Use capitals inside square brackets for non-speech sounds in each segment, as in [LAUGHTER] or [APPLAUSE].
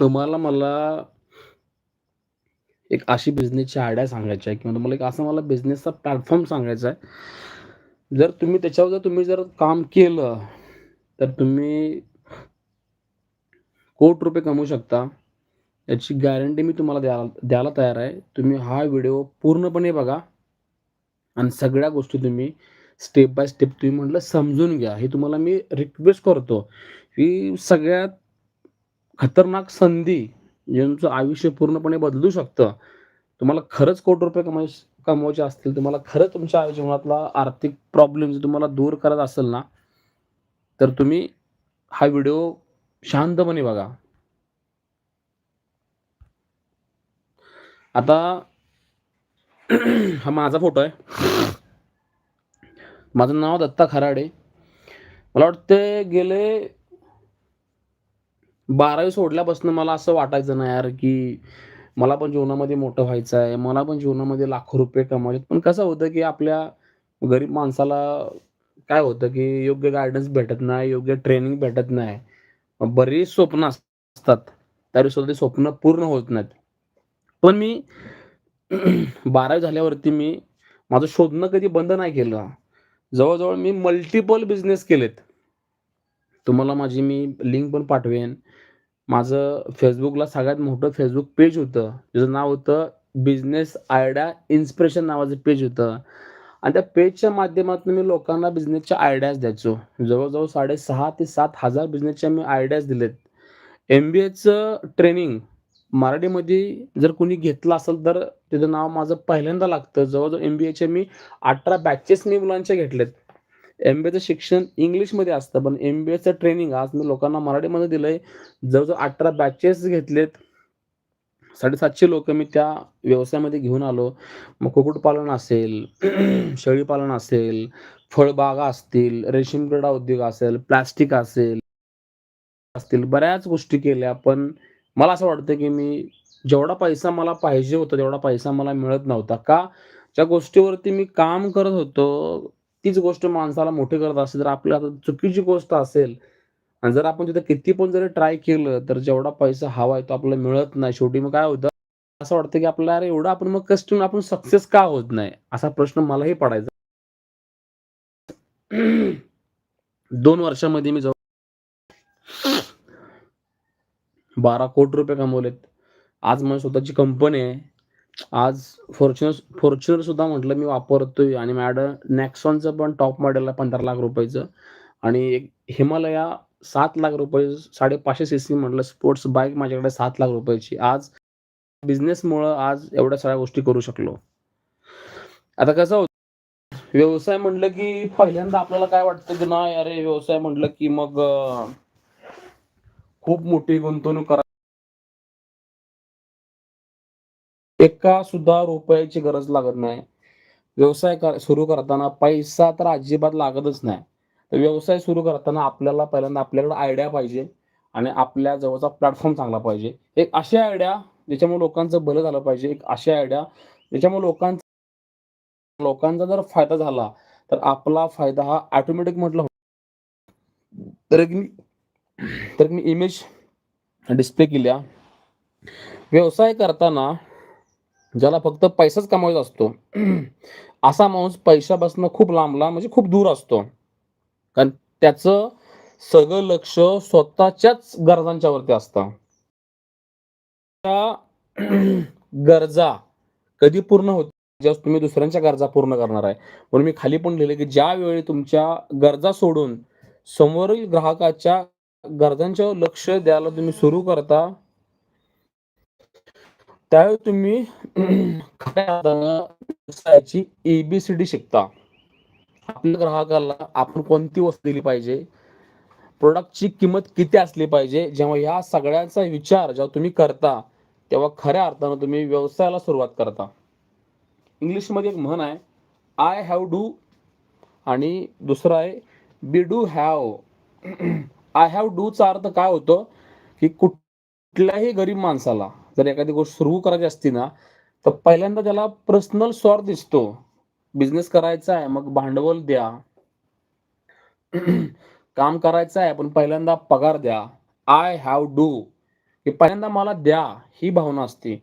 तुम्हाला मला एक अशी बिझनेसची आयडिया सांगायची आहे किंवा तुम्हाला एक असा मला बिझनेसचा प्लॅटफॉर्म सांगायचा आहे. जर तुम्ही त्याच्यावर जर तुम्ही जर काम केलं, तर तुम्ही कोट रुपये कमवू शकता. याची गॅरंटी मी तुम्हाला द्यायला द्यायला तयार आहे. तुम्ही हा व्हिडिओ पूर्णपणे बघा. आणि सगळ्या गोष्टी तुम्ही स्टेप बाय स्टेप तुम्ही म्हटलं समजून घ्या. हे तुम्हाला मी रिक्वेस्ट करतो. ही सगळ्यात खतरनाक संधी जे तुमचं आयुष्य पूर्णपणे बदलू शकतं. तुम्हाला खरंच कोटी रुपये कमाय कमवायचे असतील, तुम्हाला खरंच तुमच्या जीवनातला आर्थिक प्रॉब्लेम जर तुम्हाला दूर करत असेल ना, तर तुम्ही हा व्हिडिओ शांतपणे बघा. आता हा माझा फोटो आहे. माझं नाव दत्ता खराडे. मला वाटते गेले 12वी सोडल्यापासून मला असं वाटायचं ना यार, की मला पण जीवनामध्ये मोठं व्हायचं आहे. मला पण जीवनामध्ये लाखो रुपये कमवायचे पण कसं होतं, की आपल्या गरीब माणसाला काय होतं, की योग्य गायडन्स भेटत नाही, योग्य ट्रेनिंग भेटत नाही. बरीच स्वप्न असतात. तरीसुद्धा ते स्वप्न पूर्ण होत नाहीत. पण मी [CLEARS THROAT] 12वी झाल्यावरती मी माझं शोधणं कधी बंद नाही केलं. जवळ-जवळ मी मल्टिपल बिझनेस केलेत. तुम्हाला माझी मी लिंक पण पाठवेन. माझं फेसबुकला सगळ्यात मोठं फेसबुक पेज होतं. त्याचं नाव होतं बिझनेस आयडिया इन्स्पिरेशन नावाचं पेज होतं. आणि त्या पेजच्या माध्यमातून मी लोकांना बिझनेसच्या आयडियाज द्यायचो. जवळ-जवळ 6,500 ते 7,000 बिझनेसच्या मी आयडियाज दिलेत. एम-बी-एचं ट्रेनिंग मराठीमध्ये जर कोणी घेतलं असेल, तर त्याचं नाव माझं पहिल्यांदा लागतं. जवळजवळ एम बी एचे मी 18 बॅचेस मी मुलांच्या घेतलेत. एम-बी-एचं शिक्षण इंग्लिशमध्ये असतं, पण एम-बी-एचं ट्रेनिंग आज मी लोकांना मराठीमध्ये दिलंय. जवळजवळ अठरा बॅचेस घेतलेत. साडेसातशे लोक मी त्या व्यवसायामध्ये घेऊन आलो. मग कुक्कुटपालन असेल, [CLEARS THROAT] शेळीपालन असेल, फळबागा असतील, रेशीम क्रीडा उद्योग असेल, प्लास्टिक असेल असतील, बऱ्याच गोष्टी केल्या. पण मला असं वाटतं, की मी जेवढा पैसा मला पाहिजे होता, तेवढा पैसा मला मिळत नव्हता. का? ज्या गोष्टीवरती मी काम करत होतो, तीच गोष्ट माणसाला मोठी करत असते. जर आपल्या चुकीची गोष्ट असेल आणि जर आपण तिथे किती पण जरी ट्राय केलं, तर जेवढा पैसा हवा आहे, तो आपल्याला मिळत नाही. शेवटी मग काय होतं, असं वाटतं, की आपल्याला अरे एवढं आपण मग कष्ट आपण सक्सेस का होत नाही? असा प्रश्न मलाही पडायचा. दोन वर्षामध्ये मी जवळ 12 कोटी रुपये कमवलेत. आज माझी स्वतःची कंपनी आहे. आज फॉर्च्युनर फॉर्च्युनर सुद्धा म्हटलं मी वापरतोय आणि माझ्याकडं नॅक्सॉनचं पण टॉप मॉडेल आहे 15 लाख रुपयाचं आणि एक हिमालया सात लाख रुपये साडेपाचशे सी सी म्हटलं स्पोर्ट्स बाईक माझ्याकडे सात लाख रुपयाची. आज बिझनेसमुळं आज एवढ्या सगळ्या गोष्टी करू शकलो. आता कसं होतं, व्यवसाय म्हटलं, की पहिल्यांदा आपल्याला काय वाटतं, की नाही अरे व्यवसाय म्हटलं, की मग खूप मोठी गुंतवणूक करा एका सुद्धा रुपयाची गरज लागत नाही. व्यवसाय कर सुरू करताना पैसा तर अजिबात लागतच नाही. तर व्यवसाय सुरू करताना आपल्याला पहिल्यांदा आपल्याकडे आयडिया पाहिजे आणि आपल्या जवळचा प्लॅटफॉर्म चांगला पाहिजे. एक अशी आयडिया ज्याच्यामुळे लोकांचं भलं झालं पाहिजे. एक अशी आयडिया ज्याच्यामुळे लोकांचा लोकांचा जर फायदा झाला, तर आपला फायदा हा ऑटोमॅटिक म्हटलं हो, तर एक मी तर मी इमेज डिस्प्ले केल्या. व्यवसाय करताना ज्याला फक्त पैसाच कमवायचा असतो, [CLEARS THROAT] असा माणूस पैशापासून खूप लांबला म्हणजे खूप दूर असतो. कारण त्याचं सगळं लक्ष स्वतःच्याच गरजांच्यावरती असतं. त्या [CLEARS THROAT] गरजा कधी पूर्ण होत ज्या तुम्ही दुसऱ्यांच्या गरजा पूर्ण करणार आहे. म्हणून मी खाली पण लिहिले की ज्यावेळी तुमच्या गरजा सोडून समोरील ग्राहकाच्या गरजांच्यावर लक्ष द्यायला तुम्ही सुरू करता त्यावेळी तुम्ही [CLEARS THROAT] खऱ्या व्यवसायाची एबीसीडी शिकता. आपल्या ग्राहकाला आपण कोणती वस्तू दिली पाहिजे, प्रोडक्टची किंमत किती असली पाहिजे. जेव्हा ह्या सगळ्यांचा विचार जेव्हा तुम्ही करता, तेव्हा खऱ्या अर्थानं तुम्ही व्यवसायाला सुरुवात करता. इंग्लिशमध्ये एक म्हण आहे, आय हॅव डू आणि दुसरं आहे B do have. I have डूचा अर्थ काय होतो, की कुठल्याही गरीब माणसाला जर एखादी गोष्ट सुरू करायची असती ना, तर पहिल्यांदा त्याला पर्सनल स्वार्थ दिसतो. बिझनेस करायचा आहे, मग भांडवल द्या. [CLEARS THROAT] काम करायचं आहे, पण पहिल्यांदा पगार द्या. आय हॅव डू की पहिल्यांदा मला द्या ही भावना असते.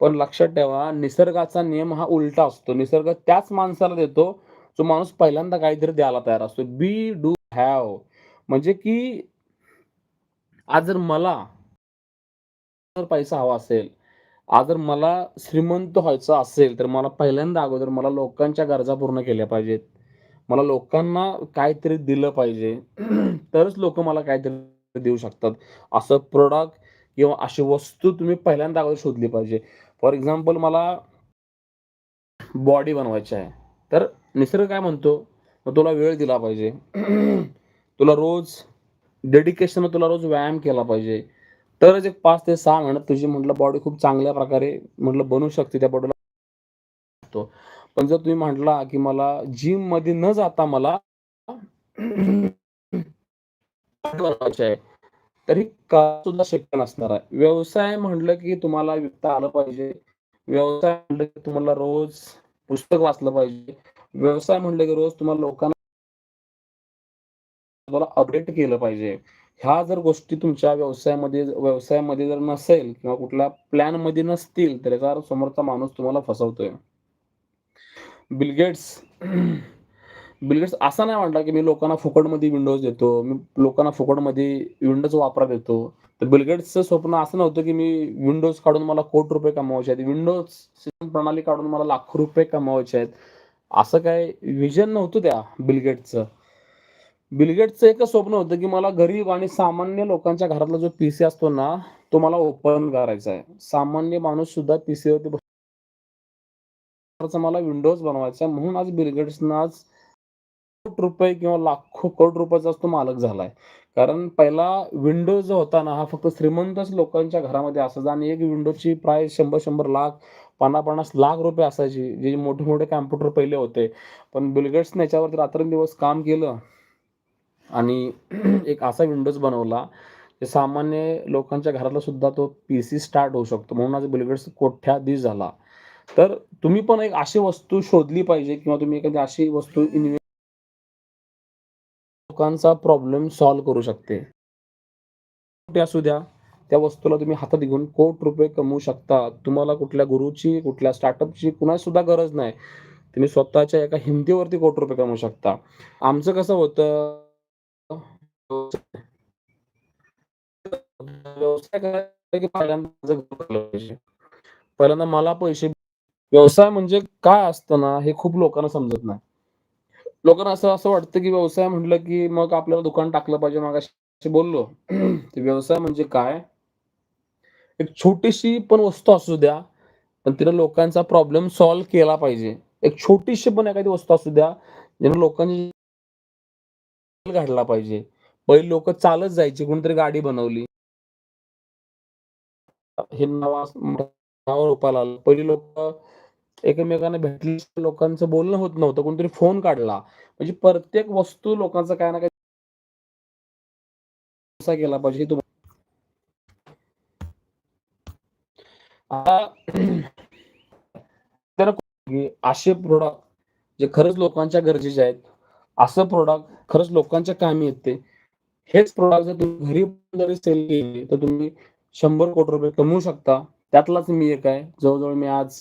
पण लक्षात ठेवा निसर्गाचा नियम हा उलटा असतो. निसर्ग त्याच माणसाला देतो, जो माणूस पहिल्यांदा काहीतरी द्यायला तयार असतो. बी, डू, हॅव म्हणजे की आज जर मला जर पैसा हवा असेल, आज जर मला श्रीमंत व्हायचं असेल, तर मला पहिल्यांदा अगोदर मला लोकांच्या गरजा पूर्ण केल्या पाहिजेत. मला लोकांना काहीतरी दिलं पाहिजे. [CLEARS THROAT] तरच लोक मला काहीतरी देऊ शकतात. असं प्रोडक्ट किंवा अशी वस्तू तुम्ही पहिल्यांदा अगोदर शोधली पाहिजे. फॉर एक्झाम्पल मला बॉडी बनवायची आहे. तर निसर्ग काय म्हणतो, मग तुला वेळ दिला पाहिजे. [CLEARS THROAT] तुला रोज डेडिकेशन तुला रोज व्यायाम केला पाहिजे. तरच एक पाच ते सहा महिन्यात तुझी म्हटलं बॉडी खूप चांगल्या प्रकारे म्हटलं बनू शकते. त्या बॉडीला पण जर तुम्ही म्हटला, की मला जिममध्ये न जाता मला आहे. तर ही सुद्धा शक्य नसणार आहे. व्यवसाय म्हटलं, की तुम्हाला विकता आलं पाहिजे. व्यवसाय म्हटलं, की तुम्हाला रोज पुस्तक वाचलं पाहिजे. व्यवसाय म्हटलं, की रोज तुम्हाला लोकांना तुम्हाला अपडेट केलं पाहिजे. ह्या जर गोष्टी तुमच्या व्यवसायामध्ये व्यवसायामध्ये जर नसेल किंवा कुठल्या प्लॅनमध्ये नसतील, तर याचा समोरचा माणूस तुम्हाला फसवतोय. बिलगेट्स बिलगेट्स [CLEARS THROAT] असा नाही म्हणला की मी लोकांना फुकटमध्ये विंडोज देतो. मी लोकांना फुकटमध्ये विंडोज वापरा देतो. तर बिलगेट्सचं स्वप्न असं नव्हतं, की मी विंडोज काढून मला कोट रुपये कमवायचे आहेत. विंडोज सिस्टम प्रणाली काढून मला लाखो रुपये कमवायचे आहेत. असं काही विजन नव्हतं त्या बिलगेट्सचं बिलगेटचं एकच स्वप्न होतं, की मला गरीब आणि सामान्य लोकांच्या घरातला जो पीसी असतो ना, तो मला ओपन करायचा आहे. सामान्य माणूस सुद्धा पीसीवरती बस मला विंडोज बनवायचा म्हणून आज बिलगेट्सना आज कोटी रुपये किंवा लाखो करोड रुपयाचा तो मालक झालाय. कारण पहिला विंडोज जो होता ना, हा फक्त श्रीमंतच लोकांच्या घरामध्ये असायचा आणि एक विंडोजची प्राइस शंभर शंभर लाख, 50-50 लाख रुपये असायची. जे मोठे-मोठे कॉम्प्युटर पहिले होते. पण बिलगेट्सने याच्यावरती रात्रंदिवस काम केलं आणि [CLEARS THROAT] एक असा विंडोज बनवला, की सामान्य लोकांच्या घरातला सुद्धा तो पी सी स्टार्ट होऊ शकतो. म्हणून आज बिल गेट्स झाला. तर तुम्ही पण एक अशी वस्तू शोधली पाहिजे किंवा तुम्ही एखादी अशी वस्तू इन्व्हे लोकांचा प्रॉब्लेम सॉल्व्ह करू शकते. कुठे असू द्या, त्या वस्तूला तुम्ही हातात घेऊन कोट रुपये कमवू शकता. तुम्हाला कुठल्या गुरुची कुठल्या स्टार्टअपची कुणाची सुद्धा गरज नाही. तुम्ही स्वतःच्या एका हिमतीवरती कोट रुपये कमवू शकता. आमचं कसं होतं व्यवसाय पहिल्यांदा मला पैसे व्यवसाय म्हणजे काय असतं ना, हे खूप लोकांना समजत नाही. लोकांना असं असं वाटतं, की व्यवसाय म्हटलं, की मग आपल्याला दुकान टाकलं पाहिजे. मगाशी बोललो. [CLEARS THROAT] व्यवसाय म्हणजे काय? एक छोटीशी पण वस्तू असू द्या, पण तिने लोकांचा प्रॉब्लेम सॉल्व्ह केला पाहिजे. एक छोटीशी पण एखादी वस्तू असू द्या, ज्याने लोकांची घडला पाहिजे. पहिले लोक चालत जायची, कोणतरी गाडी बनवली. हे नाव नाव रूपाला आलं. पहिली लोक एकमेकांना भेटली, लोकांचं बोलणं होत नव्हतं. कोणतरी फोन काढला. म्हणजे प्रत्येक वस्तू लोकांचा काय ना काही व्यवसाय केला पाहिजे. तुम्हाला [CLEARS THROAT] असे प्रोडक्ट जे खरंच लोकांच्या गरजेचे आहेत. असं प्रोडक्ट खरंच लोकांच्या कामी येते. हेच प्रोडक्ट जर तुम्ही घरी जरी सेल केले, तर तुम्ही शंभर कोटी रुपये कमवू शकता. त्यातलाच मी एक आहे. जवळ-जवळ मी आज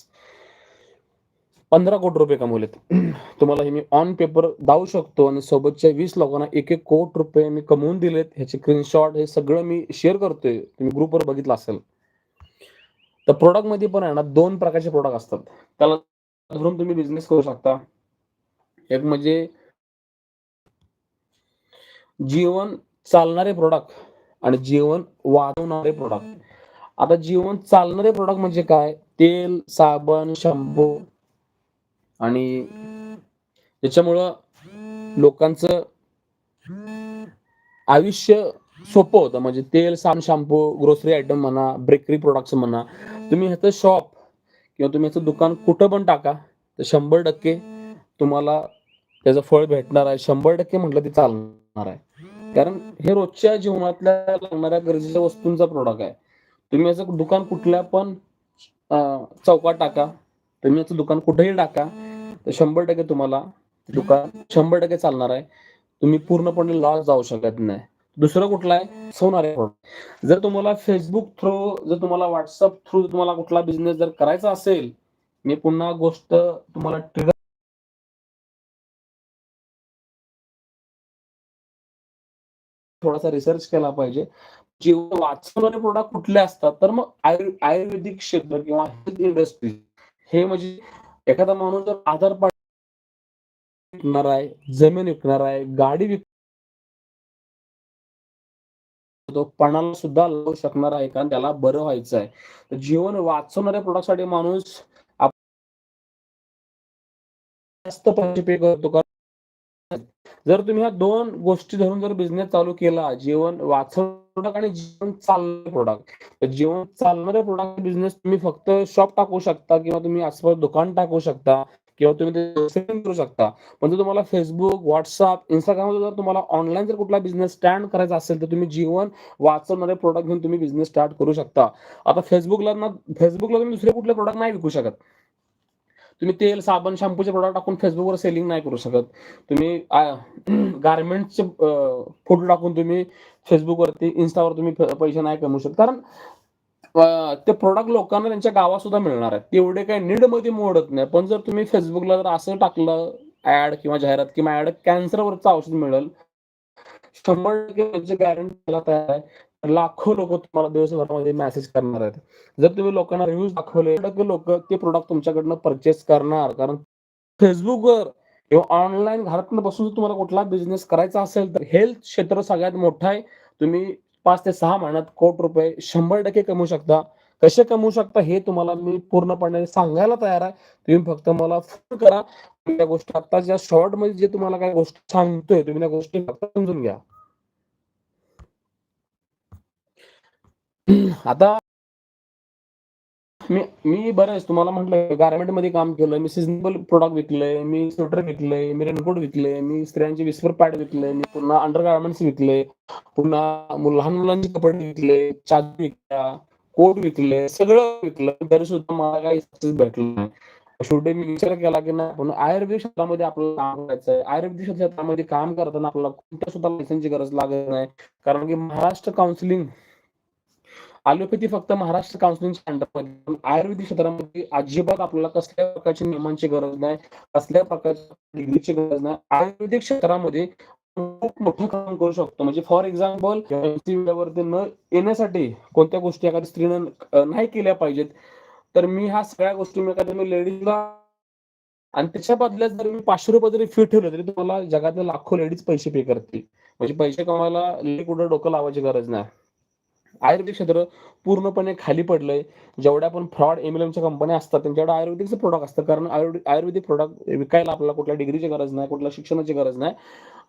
15 कोटी रुपये कमवलेत. [CLEARS THROAT] तुम्हाला हे मी ऑन पेपर दावू शकतो आणि सोबतच्या वीस लोकांना 1-1 कोटी रुपये मी कमवून दिलेत. ह्याचे स्क्रीनशॉट हे सगळं मी शेअर करतोय. तुम्ही ग्रुपवर बघितलं असेल. तर प्रॉडक्टमध्ये पण आहे ना दोन प्रकारचे प्रोडक्ट असतात. त्याला तुम्ही बिझनेस करू शकता. एक म्हणजे जीवन चालणारे प्रॉडक्ट आणि जीवन वाचवणारे प्रॉडक्ट. आता जीवन चालणारे प्रॉडक्ट म्हणजे काय? तेल, साबण, शॅम्पू आणि त्याच्यामुळं लोकांचं आयुष्य सोपं होतं. म्हणजे तेल, साबण, शॅम्पू, ग्रोसरी आयटम म्हणा, बेकरी प्रॉडक्ट्स म्हणा. तुम्ही ह्याचं शॉप किंवा तुम्ही ह्याचं दुकान कुठं पण टाका, तर 100% तुम्हाला त्याचं फळ भेटणार आहे. 100% म्हटलं ते चालणार आहे. कारण हे रोजच्या जीवनातल्या लागणाऱ्या गरजेच्या वस्तूंचा प्रोडक्ट आहे. तुम्ही याचं दुकान कुठल्या पण चौकात टाका. तुम्ही याचं दुकान कुठेही टाका, तर 100% तुम्हाला दुकान 100% चालणार आहे. तुम्ही पूर्णपणे लॉस जाऊ शकत नाही. दुसरं कुठला आहे सोनारे प्रोडक्ट जर तुम्हाला फेसबुक थ्रू जर तुम्हाला व्हॉट्सअप थ्रू तुम्हाला कुठला बिझनेस जर करायचा असेल मी पुन्हा गोष्ट तुम्हाला ट्रिगर थोडासा रिसर्च केला पाहिजे. जीवन वाचवणारे प्रोडक्ट कुठले असतात तर मग आयुर्वेदिक क्षेत्र किंवा हेल्थ इंडस्ट्री हे म्हणजे एखादा माणूस जर आधार विकणार आहे जमीन विकणार आहे गाडी विक तो पणाला सुद्धा लावू शकणार आहे कारण त्याला बरं व्हायचं आहे. तर जीवन वाचवणाऱ्या प्रोडक्टसाठी माणूस जास्त पैसे पे करतो कारण जर तुम्ही ह्या दोन गोष्टी धरून जर बिझनेस चालू केला जीवन वाचव प्रोडक्ट आणि जीवन चालणारे प्रोडक्ट जीवन चालणारे प्रोडक्ट बिझनेस तुम्ही फक्त शॉप टाकू शकता किंवा तुम्ही आसपास दुकान टाकू शकता किंवा तुम्ही ते करू शकता. पण जर तुम्हाला फेसबुक व्हॉट्सअप इंस्टाग्राम जर तुम्हाला ऑनलाईन जर कुठला बिझनेस स्टँड करायचा असेल तर तुम्ही जीवन वाचवणारे प्रोडक्ट घेऊन तुम्ही बिझनेस स्टार्ट करू शकता. आता फेसबुकला ना फेसबुकला तुम्ही दुसरे कुठले प्रोडक्ट नाही विकू शकत. तुम्ही तेल साबण शॅम्पूचे प्रोडक्ट टाकून फेसबुकवर सेलिंग नाही करू शकत. तुम्ही गार्मेंटचे [CLEARS THROAT] फोटो टाकून तुम्ही फेसबुकवरती इन्स्टावर तुम्ही पैसे नाही कमवू शकत. कारण ते प्रोडक्ट लोकांना त्यांच्या गावात सुद्धा मिळणार आहेत. तेवढे काही नीडमध्ये मोडत नाही. पण जर तुम्ही फेसबुकला जर असं टाकलं ऍड किंवा जाहिरात किंवा ऍड कॅन्सरवरचं औषध मिळेल शंभर टक्के गॅरंटी तयार आहे. लाखो लोक तुम्हाला दिवसभरामध्ये मेसेज करणार आहेत. जर तुम्ही लोकांना रिव्ह्यूज दाखवले टक्के लोक ते प्रोडक्ट तुमच्याकडनं परचेस करणार. कारण फेसबुकवर किंवा ऑनलाईन घरातून बसून जर तुम्हाला कुठला बिझनेस करायचा असेल तर हेल्थ क्षेत्र सगळ्यात मोठं आहे. तुम्ही पाच ते सहा महिन्यात कोट रुपये शंभर टक्के कमवू शकता. कसे कमवू शकता हे तुम्हाला मी पूर्णपणे सांगायला तयार आहे. तुम्ही फक्त मला फोन करा. त्या गोष्टी आता ज्या शॉर्टमध्ये जे तुम्हाला काही गोष्टी सांगतोय तुम्ही त्या गोष्टी फक्त समजून घ्या. आता मी मी बरेच तुम्हाला म्हटलं गार्मेंटमध्ये काम केलं मी सिजनेबल प्रोडक्ट विकलंय मी स्वेटर विकलंय मी रेनकोट विकले मी स्त्रियांचे विस्पर पॅड विकले मी पुन्हा अंडर गार्मेंट्स विकले पुन्हा लहान मुलांचे कपडे विकले चादर विकल्या कोट विकले सगळं विकलं. तरी सुद्धा मला काही सक्सेस भेटलं नाही. शेवटी मी विचार केला की नाही पण आयुर्वेदिक क्षेत्रामध्ये आपल्याला काम करायचं आहे आयुर्वेदिक क्षेत्रामध्ये काम करताना आपल्याला कोणत्या सुद्धा लायसनची गरज लागत नाही. कारण की महाराष्ट्र काउन्सिलिंग ॲलोपॅथी फक्त महाराष्ट्र काउन्सिलिंगच्या अंडरमध्ये आयुर्वेदिक क्षेत्रामध्ये अजिबात आपल्याला कसल्या प्रकारच्या नियमांची गरज नाही कसल्या प्रकारच्या डिग्रीची गरज नाही. आयुर्वेदिक क्षेत्रामध्ये खूप मोठं काम करू शकतो. म्हणजे फॉर एक्झाम्पल वरती न येण्यासाठी कोणत्या गोष्टी एखाद्या स्त्रीनं नाही केल्या पाहिजेत तर मी ह्या सगळ्या गोष्टी मी एखाद्या लेडीजला आणि त्याच्या बदल्यात जर मी पाचशे रुपये जरी फी ठेवलं तरी तुम्हाला जगातल्या लाखो लेडीज पैसे पे करतील. म्हणजे पैसे कमायला लई कुठं डोकं लावायची गरज नाही. आयुर्वेदिक क्षेत्र पूर्णपणे खाली पडलंय. जेवढ्या पण फ्रॉड एमएलएमच्या कंपन्या असतात त्यांच्याकडे आयुर्वेदिकचं प्रोडक्ट असतं कारण आयुर्वेदिक आयुर्वेदिक प्रोडक्ट विकायला आपल्याला कुठल्या डिग्रीची गरज नाही कुठल्या शिक्षणाची गरज नाही.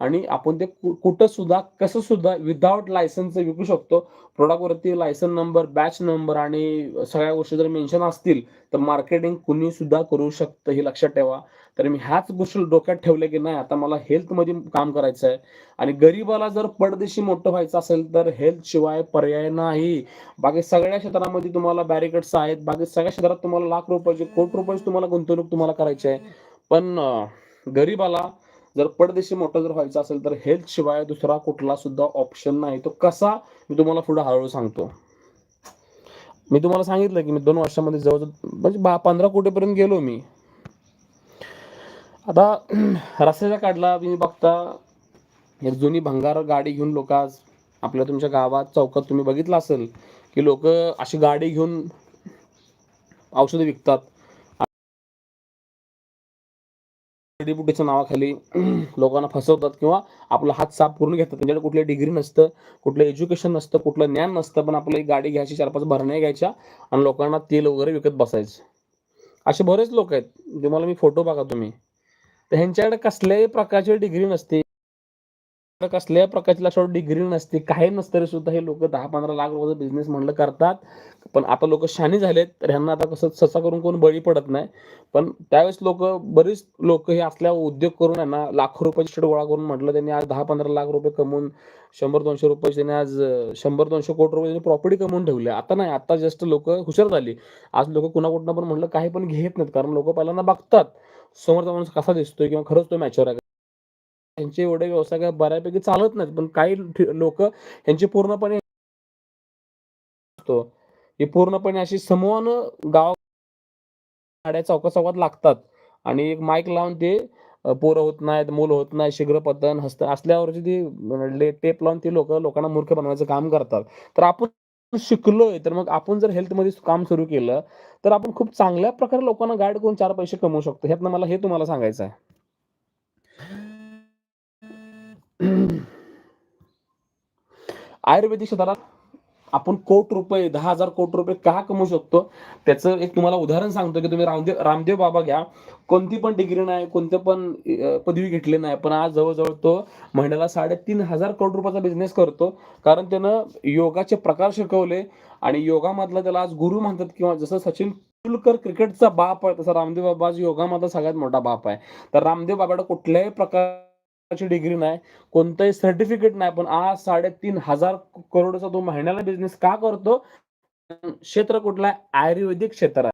आणि आपण ते कुठं सुद्धा कसं सुद्धा विदाउट लायसन्स विकू शकतो. प्रोडक्टवरती लायसन नंबर बॅच नंबर आणि सगळ्या गोष्टी जर मेन्शन असतील तर मार्केटिंग कुणी सुद्धा करू शकतं हे लक्षात ठेवा. तर मी ह्याच गोष्टी डोक्यात ठेवल्या की नाही आता मला हेल्थमध्ये काम करायचं आहे. आणि गरीबाला जर पडदेशी मोठं व्हायचं असेल तर हेल्थ शिवाय पर्याय नाही. बाकी सगळ्या क्षेत्रामध्ये तुम्हाला बॅरिकेड्स आहेत. बाकी सगळ्या क्षेत्रात तुम्हाला लाख रुपयाची कोटी रुपयाची तुम्हाला गुंतवणूक तुम्हाला करायची आहे. पण गरीबाला जर पडदेशी मोठं जर व्हायचं असेल तर हेल्थ शिवाय दुसरा कुठला सुद्धा ऑप्शन नाही. तो कसा? मी तुम्हाला पुढे हळूहळू सांगतो. मी तुम्हाला सांगितलं की मी दोन वर्षामध्ये जवळजवळ म्हणजे पंधरा कोटीपर्यंत गेलो मी. आता [CLEARS THROAT] रस्त्याच्या काढला तुम्ही बघता एक जुनी भंगार गाडी घेऊन लोक आज आपल्या तुमच्या गावात चौकात तुम्ही बघितलं असेल की लोक अशी गाडी घेऊन औषधं विकतात. जडीबुटीच्या नावाखाली [CLEARS THROAT] लोकांना फसवतात किंवा आपला हात साफ करून घेतात. त्यांच्याकडे कुठली डिग्री नसतं कुठलं एज्युकेशन नसतं कुठलं ज्ञान नसतं पण आपल्याला गाडी घ्यायची चार पाच भरण्या घ्यायच्या आणि लोकांना तेल वगैरे विकत बसायचं. असे बरेच लोक आहेत. तुम्हाला मी फोटो बघा तुम्ही. तर ह्यांच्याकडे कसल्याही प्रकारची डिग्री नसते. कसल्याही प्रकारची लक्षात डिग्री नसते. काही नसतरी सुद्धा हे लोक दहा पंधरा लाख रुपयाचा बिझनेस म्हणलं करतात. पण आता लोक शानी झालेत तर ह्यांना आता कसं ससा करून कोण बळी पडत नाही. पण त्यावेळेस लोक बरीच लोक हे असल्या उद्योग करून यांना लाखो रुपयाचे शेड गोळा करून म्हटलं त्यांनी आज दहा पंधरा लाख रुपये कमवून शंभर दोनशे रुपये त्यांनी आज शंभर दोनशे कोटी रुपये प्रॉपर्टी कमवून ठेवली. आता नाही आता जस्ट लोक हुशार झाली. आज लोक कुणाकुठनं पण म्हटलं काही पण घेत नाहीत. कारण लोक पहिल्यांदा बघतात. समोरचा माणूस कसा दिसतोय किंवा खरंच तो मॅच्युअर आहे त्यांचे एवढे व्यवसाय काय बऱ्यापैकी चालत नाहीत. पण काही लोक यांचे पूर्णपणे हे पूर्णपणे अशी समूहानं गाव गाड्या चौका-चौकात लागतात आणि एक माईक लावून ते पोरं होत नाहीत, मुलं होत नाही, शीघ्रपतन, हस्त असल्यावरची ती म्हणजे टेप लावून ती लोक लोकांना मूर्ख बनवायचं काम करतात. तर आपण शिकलोय, तर मग आपण जर हेल्थमध्ये काम सुरू केलं, तर आपण खूप चांगल्या प्रकारे लोकांना गाईड करून चार पैसे कमवू शकतो. ह्यातनं मला हे तुम्हाला सांगायचं आहे. आयुर्वेदिक क्षेत्रात आपण कोट रुपये, दहा हजार कोटी रुपये का कमवू शकतो? त्याचं एक तुम्हाला उदाहरण सांगतो, की तुम्ही रामदेव रामदेव बाबा घ्या. कोणती पण डिग्री नाही, कोणते पण पदवी घेतली नाही. पण आज जवळ-जवळ तो महिन्याला 3,500 कोटी रुपयाचा बिझनेस करतो. कारण त्यानं योगाचे प्रकार शिकवले आणि योगामधला त्याला आज गुरु म्हणतात किंवा जसं सचिन तेंडुलकर क्रिकेटचा बाप आहे, तसा रामदेव बाबा आज योगामधला सगळ्यात मोठा बाप आहे. तर रामदेव बाबाकडे कुठल्याही प्रकारची डिग्री नाही, कोणतंही सर्टिफिकेट नाही. पण आज 3,500 करोडचा तो महिन्याला बिझनेस का करतो? क्षेत्र कुठलं आहे? आयुर्वेदिक क्षेत्र आहे.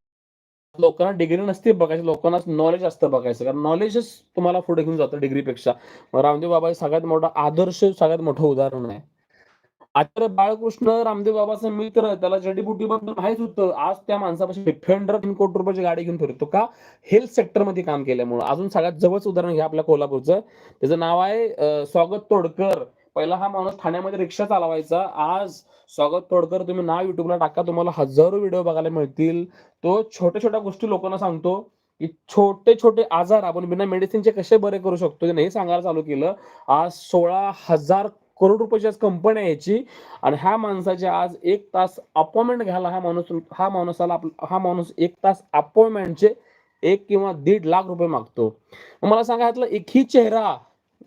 लोकांना डिग्री नसते बघायची, लोकांना नॉलेज असतं बघायचं. कारण नॉलेजच तुम्हाला पुढे घेऊन जातं डिग्रीपेक्षा. रामदेव बाबा हे सगळ्यात मोठा आदर्श, सगळ्यात मोठं उदाहरण आहे. आचार्य बाळकृष्ण रामदेव बाबाचा मित्र, त्याला जडीबुटीबद्दल माहीत होतं. आज त्या माणसापाशी डिफेंडर 3 कोटी रुपयाची गाडी घेऊन फिरतो. का? हेल्थ सेक्टरमध्ये काम केल्यामुळे अजून सगळ्यात जवळच उदाहरण घ्या आपल्या कोल्हापूरचं. त्याचं नाव आहे स्वागत तोडकर. पहिला हा माणूस ठाण्यामध्ये रिक्षा चालवायचा. आज स्वागत तोडकर तुम्ही नाव युट्यूबला टाका. तुम्हाला हजारो व्हिडिओ बघायला मिळतील. तो छोट्या-छोट्या गोष्टी लोकांना सांगतो, की छोटे-छोटे आजार आपण बिना मेडिसिनचे कसे बरे करू शकतो. हे सांगायला चालू केलं. आज सोळा हजार करोड रुपयाची आज कंपनी आहे याची आणि ह्या माणसाची आज एक तास अपॉइंटमेंट घ्यायला हा माणूस हा माणसाला हा माणूस एक तास अपॉइंटमेंटचे एक किंवा दीड लाख रुपये मागतो. मग मला सांगा ह्यातला एकही चेहरा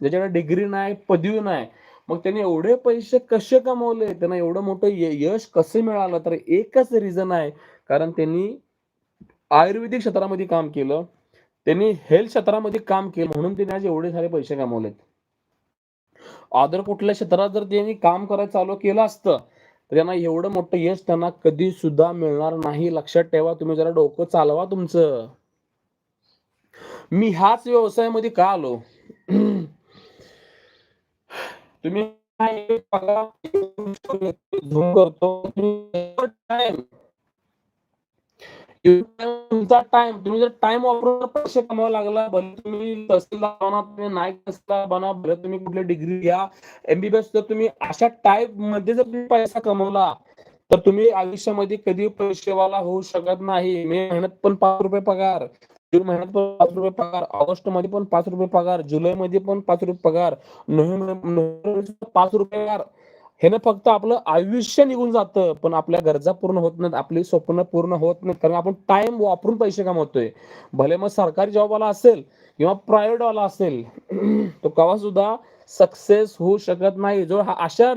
ज्याच्याकडे डिग्री नाही, पदवी नाही. मग त्याने एवढे पैसे कसे कमवले? त्यांना एवढं मोठं य यश कसं मिळालं? तर एकच रिझन आहे. कारण त्यांनी आयुर्वेदिक क्षेत्रामध्ये काम केलं. त्यांनी हेल्थ क्षेत्रामध्ये काम केलं म्हणून त्यांनी आज एवढे सारे पैसे कमवलेत. अदर कुठल्या क्षेत्रात जर त्यांनी काम करायला चालू केलं असतं, तर त्यांना एवढं मोठं यश त्यांना कधी सुद्धा मिळणार नाही. लक्षात ठेवा. तुम्ही जरा डोकं चालवा तुमचं. मी ह्याच व्यवसायामध्ये का आलो? [CLEARS THROAT] तुम्ही करतो. तुमचा टाइम तुम्ही जर टाइम वापरून पैसे कमवायला लागला, भले तुम्ही तहसीलदार बना, तुम्ही नायक तहसीलदार बना, भले तुम्ही कुठली डिग्री घ्या, एमबीबीएस जर तुम्ही अशा टाईपमध्ये जर तुम्ही पैसा कमवला, तर तुम्ही आयुष्यामध्ये कधी पैसेवाला होऊ शकत नाही. मे महिन्यात पण ₹5 पगार, जून महिन्यात पण ₹5 पगार, ऑगस्टमध्ये पण पाच रुपये पगार, जुलै मध्ये पण पाच रुपये पगार, नोव्हेंबर ₹5 पगार. ह्यानं फक्त आपलं आयुष्य निघून जातं. पण आपल्या गरजा पूर्ण होत नाहीत. आपली स्वप्न पूर्ण होत नाहीत. कारण आपण टाइम वापरून पैसे कमवतोय. भले मग सरकारी जॉबवाला असेल किंवा प्रायव्हेटवाला असेल, [CLEARS THROAT] तो केव्हासुद्धा सक्सेस होऊ शकत नाही. जो हा अशा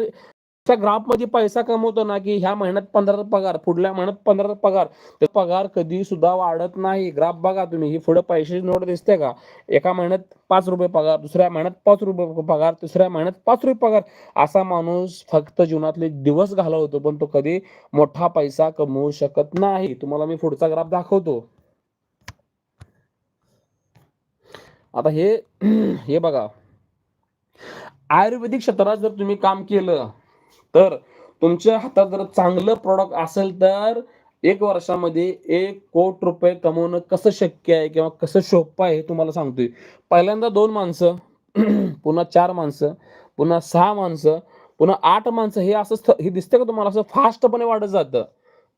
अशा ग्राफमध्ये पैसा कमवतो ना, की ह्या महिन्यात 15 पगार, पुढल्या महिन्यात 15 पगार. ते पगार कधी सुद्धा वाढत नाही. ग्राफ बघा तुम्ही. ही पुढे पैसे नोट दिसते का? एका महिन्यात पाच रुपये पगार, दुसऱ्या महिन्यात पाच रुपये पगार, तिसऱ्या महिन्यात पाच रुपये पगार. असा माणूस फक्त जीवनातले दिवस घालवतो, पण तो कधी मोठा पैसा कमवू शकत नाही. तुम्हाला मी पुढचा ग्राफ दाखवतो. आता हे [CLEARS THROAT] हे बघा. आयुर्वेदिक क्षेत्रात जर तुम्ही काम केलं, तर तुमच्या हातात जर चांगलं प्रॉडक्ट असेल, तर एक वर्षामध्ये एक कोट रुपये कमवणं कसं शक्य आहे किंवा कसं सोपं आहे हे तुम्हाला सांगतोय. पहिल्यांदा दोन माणसं, [CLEARS THROAT] पुन्हा चार माणसं, पुन्हा सहा माणसं, पुन्हा आठ माणसं हे असं हे दिसतं का तुम्हाला असं फास्टपणे वाढत जातं.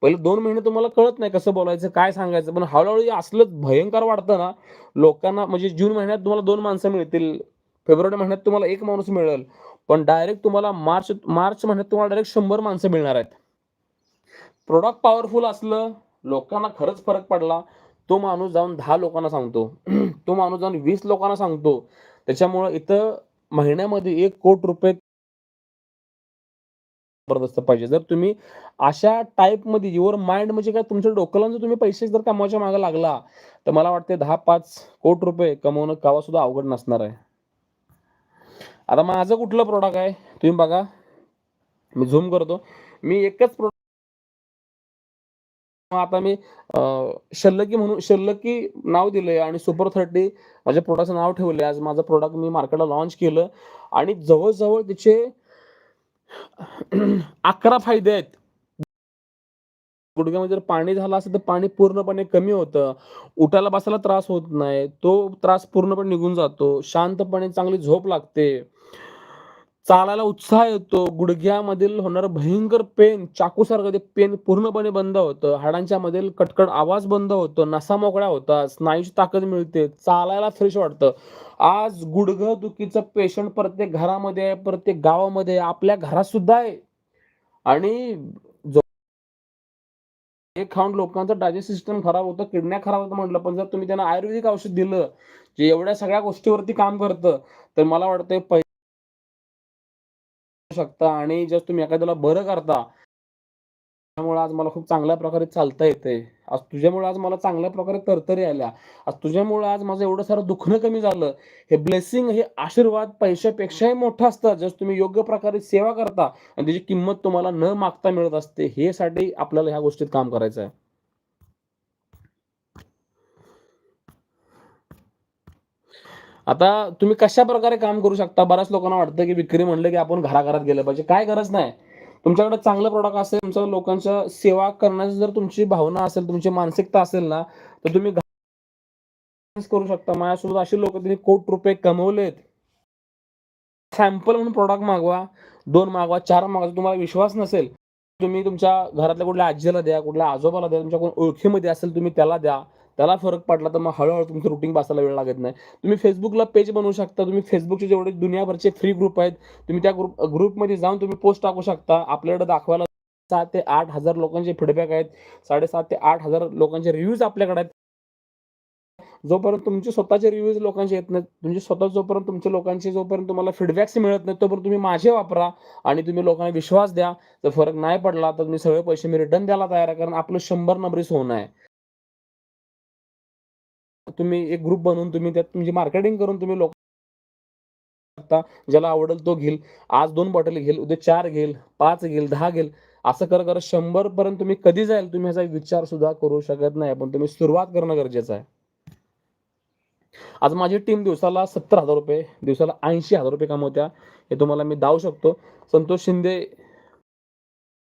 पहिले दोन महिने तुम्हाला कळत नाही कसं बोलायचं, काय सांगायचं. पण हळूहळू असलं भयंकर वाढतं ना, लोकांना म्हणजे जून महिन्यात तुम्हाला दोन माणसं मिळतील, फेब्रुवारी महिन्यात तुम्हाला एक माणूस मिळेल. पण डायरेक्ट तुम्हाला मार्च मार्च महिन्यात तुम्हाला डायरेक्ट शंभर माणसं मिळणार आहेत. प्रोडक्ट पॉवरफुल असलं, लोकांना खरंच फरक पडला, तो माणूस जाऊन दहा लोकांना सांगतो. [CLEARS THROAT] तो माणूस जाऊन वीस लोकांना सांगतो. त्याच्यामुळं इथं महिन्यामध्ये एक कोटी रुपये जबरदस्त पाहिजे. जर तुम्ही अशा टाईपमध्ये युअर माइंड म्हणजे काय तुमच्या डोक्याला जर तुम्ही पैसे जर कमवायच्या मागे लागला, तर मला वाटते दहा पाच कोटी रुपये कमवणं कावा सुद्धा अवघड नसणार आहे. आता माझं कुठलं प्रोडक्ट आहे? तुम्ही बघा. मी झूम करतो. मी एकच प्रोडक्ट आता मी शल्लकी म्हणून शल्लकी नाव दिले आणि सुपर 30 माझ्या प्रोडक्टचं नाव ठेवलंय. आज माझं प्रोडक्ट मी मार्केटला लॉन्च केलं आणि जवळ-जवळ त्याचे 11 फायदे आहेत. गुडघ्यामध्ये जर पाणी झालं असेल तर पाणी पूर्णपणे कमी होतं. उठायला बसायला त्रास होत नाही. तो त्रास पूर्णपणे निघून जातो. शांतपणे चांगली झोप लागते. चालायला उत्साह येतो. गुडघ्यामधील होणारं भयंकर पेन, चाकूसारखं ते पेन पूर्णपणे बंद होतं. हाडांच्या मधील कटकट आवाज बंद होतो. नसा मोकळ्या होतात. स्नायूची ताकद मिळते. चालायला फ्रेश वाटतं. आज गुडघं दुखीचं पेशंट प्रत्येक घरामध्ये आहे, प्रत्येक गावामध्ये आपल्या घरात सुद्धा आहे. आणि हे खाऊन लोकांचं डायजेस्ट सिस्टम खराब होतं, किडन्या खराब होतं म्हटलं, पण जर तुम्ही त्यांना आयुर्वेदिक औषध दिलं, जे एवढ्या सगळ्या गोष्टीवरती काम करतं, तर मला वाटतं शकता. आणि जर तुम्ही एखाद्याला बरं करता त्यामुळे आज मला खूप चांगल्या प्रकारे चालता येतंय. आज तुझ्यामुळे आज मला चांगल्या प्रकारे तरतरी आल्या. आज तुझ्यामुळे आज माझं एवढं सारं दुखणं कमी झालं. हे ब्लेसिंग, हे आशीर्वाद पैशापेक्षाही मोठं असतं. जर तुम्ही योग्य प्रकारे सेवा करता आणि त्याची किंमत तुम्हाला न मागता मिळत असते. हे साठी आपल्याला ह्या गोष्टीत काम करायचं आहे. आता तुम्ही कशा प्रकारे काम करू शकता? बऱ्याच लोकांना वाटतं, की विक्री म्हणलं, की आपण घराघरात गेलं पाहिजे. काय गरज नाही. तुमच्याकडे चांगलं प्रोडक्ट असेल, तुमचं लोकांच्या सेवा करण्याची जर तुमची भावना असेल, तुमची मानसिकता असेल ना, तर तुम्ही करू शकता. माझ्यासोबत अशी लोक त्यांनी कोट रुपये कमवलेत. सॅम्पल म्हणून प्रोडक्ट मागवा. दोन मागवा, चार मागवा. तुम्हाला विश्वास नसेल, तुम्ही तुमच्या घरातल्या कुठल्या आजीला द्या, कुठल्या आजोबाला द्या, तुमच्या कोण ओळखीमध्ये असेल तुम्ही त्याला द्या. त्याला फरक पडला तर मग हळूहळू तुमचं रुटीन बसायला वेळ लागत नाही. तुम्ही फेसबुकला पेज बनवू शकता. तुम्ही फेसबुकचे जेवढे दुनियाभरचे फ्री ग्रुप आहेत, तुम्ही त्या ग्रुप ग्रुपमध्ये जाऊन तुम्ही पोस्ट टाकू शकता. आपल्याकडे दाखवायला सात ते 8,000 लोकांचे फीडबॅक आहेत. 7.5 ते आठ हजार लोकांचे रिव्ह्यूज आपल्याकडे आहेत. जोपर्यंत तुमचे स्वतःचे रिव्ह्यूज लोकांचे येत नाहीत, तुमचे स्वतः जोपर्यंत तुमच्या लोकांचे जोपर्यंत तुम्हाला फीडबॅक्स मिळत नाही तोपर्यंत तुम्ही माझे वापरा आणि तुम्ही लोकांना विश्वास द्या. जर फरक नाही पडला, तर तुम्ही सगळे पैसे मी रिटर्न द्यायला तयार आहे. कारण आपलं शंभर नंबरी सोनं आहे. तुम्ही एक ग्रुप बनवून तुम्ही त्यात म्हणजे तुमची मार्केटिंग करून तुम्ही लोक शकता. ज्याला आवडेल तो घेईल. आज दोन बॉटल घेईल, उद्या चार घेईल, पाच घेईल, दहा घेईल. असं करत-करत शंभर पर्यंत तुम्ही कधी जाईल, तुम्ही ह्याचा विचार सुद्धा करू शकत नाही. पण तुम्ही सुरुवात करणं गरजेचं आहे. आज माझी टीम दिवसाला ₹70,000 दिवसाला ₹80,000 कमवत्या. हे तुम्हाला मी दावू शकतो. संतोष शिंदे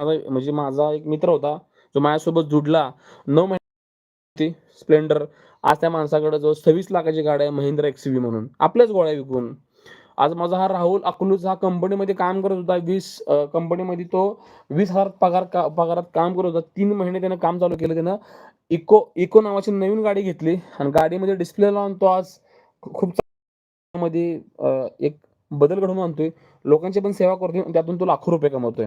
म्हणजे माझा एक मित्र होता, जो माझ्यासोबत जुडला. नऊ महिने स्प्लेंडर. आज त्या माणसाकडे जवळ 26 लाखाची गाडी आहे एक्स XUV म्हणून. आपल्याच गोळ्या विकून. आज माझा हा राहुल अकलूज हा कंपनीमध्ये काम करत होता. वीस कंपनीमध्ये तो 20,000 पगार का पगारात काम करत होता. तीन महिने त्यानं काम चालू केलं. त्यानं इको इको नावाची नवीन गाडी घेतली आणि गाडीमध्ये डिस्प्ले लावून तो आज खूप मध्ये एक बदल घडवून आणतोय. लोकांची पण सेवा करतोय त्यातून तो लाखो रुपये कमवतोय.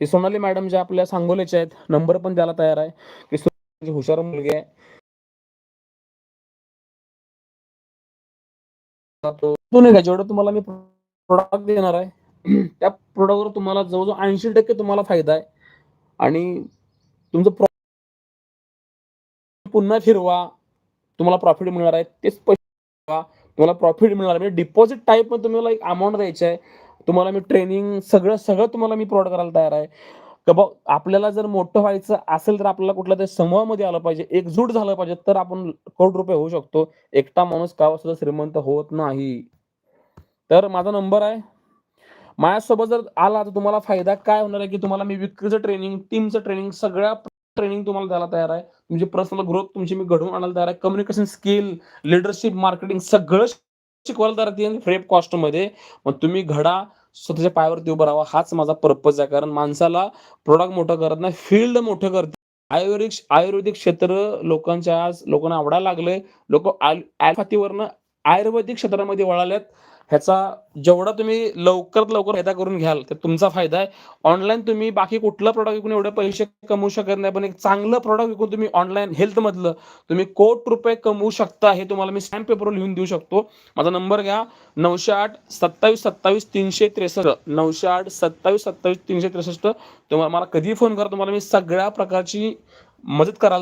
ही सोनाली मॅडम ज्या आपल्या सांगोल्याच्या आहेत. नंबर पण द्यायला तयार आहे, की हुशार मुलगी आहे. नाही का जेवढं तुम्हाला मी प्रोडक्ट देणार आहे, [CLEARS THROAT] त्या प्रोडक्टवर तुम्हाला जवळ-जवळ 80% तुम्हाला फायदा आहे. आणि तुमचं पुन्हा फिरवा. तुम्हाला प्रॉफिट मिळणार आहे. तेच पैसे तुम्हाला प्रॉफिट मिळणार आहे. म्हणजे डिपॉझिट टाइपमध्ये तुम्हाला एक अमाऊंट द्यायची आहे. तुम्हाला मी ट्रेनिंग सगळं, सगळं तुम्हाला मी प्रोव्हाईड करायला तयार आहे. का बघ आपल्याला जर मोठं व्हायचं असेल, तर आपल्याला कुठल्या तरी समूहामध्ये आलं पाहिजे. एकजूट झालं पाहिजे, तर आपण करोड रुपये होऊ शकतो. एकटा माणूस का सुद्धा श्रीमंत होत नाही. तर माझा नंबर आहे. माझ्यासोबत जर आला, तर तुम्हाला फायदा काय होणार आहे, की तुम्हाला मी विक्रीचं ट्रेनिंग, टीमचं ट्रेनिंग, सगळ्या ट्रेनिंग तुम्हाला द्यायला तयार आहे. तुमची पर्सनल ग्रोथ तुमची मी घडवून आणायला तयार आहे. कम्युनिकेशन स्किल, लीडरशिप, मार्केटिंग सगळं शिकवायला तयार फ्रेप कॉस्टमध्ये. मग तुम्ही घडा, स्वतःच्या पायावरती उभं राहावं हाच माझा पर्पज आहे. कारण माणसाला प्रोडक्ट मोठं करत नाही, फील्ड मोठं करते. आयुर्वेदिक आयुर्वेदिक क्षेत्र लोकांच्या आज लोकांना आवडायला लागलंय. लोक आयुर्वेदिक क्षेत्रामध्ये वळालेत. ह्याचा जेवढा तुम्ही लवकरात लवकर फायदा करून घ्याल, तर तुमचा फायदा आहे. ऑनलाईन तुम्ही बाकी कुठला प्रॉडक्ट विकून एवढे पैसे कमवू शकत नाही. पण एक चांगलं प्रॉडक्ट विकून तुम्ही ऑनलाईन हेल्थमधलं तुम्ही कोट रुपये कमवू शकता. हे तुम्हाला मी स्टॅम्प पेपरवर लिहून देऊ शकतो. माझा नंबर घ्या नऊशे आठ सत्तावीस सत्तावीस तीनशे त्रेसष्ट नऊशे आठ सत्तावीस सत्तावीस तीनशे त्रेसष्ट तुम्हाला मला कधीही फोन करा. तुम्हाला मी सगळ्या प्रकारची मदत कराल